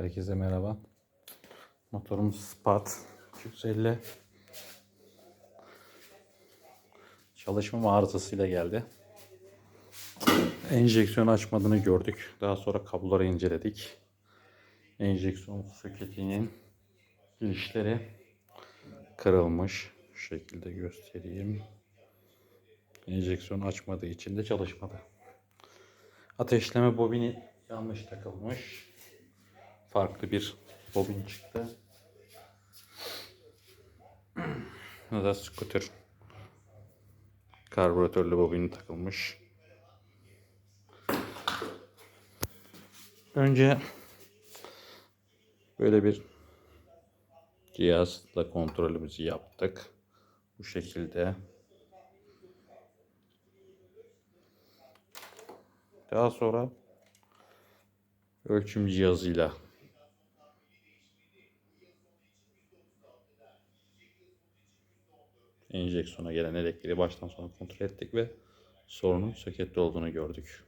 Herkese merhaba. Motorumuz Spark 250. Çalışma arızasıyla geldi. Enjeksiyon açmadığını gördük. Daha sonra kabloları inceledik. Enjeksiyon soketinin girişleri kırılmış. Şu şekilde göstereyim. Enjeksiyon açmadığı için de çalışmadı. Ateşleme bobini yanlış takılmış. Farklı bir bobin çıktı. Bu da scooter. Karbüratörlü bobini takılmış. Önce böyle bir cihazla kontrolümüzü yaptık. Bu şekilde. Daha sonra ölçüm cihazıyla enjeksiyona gelen elektriği baştan sona kontrol ettik ve sorunun sokette olduğunu gördük.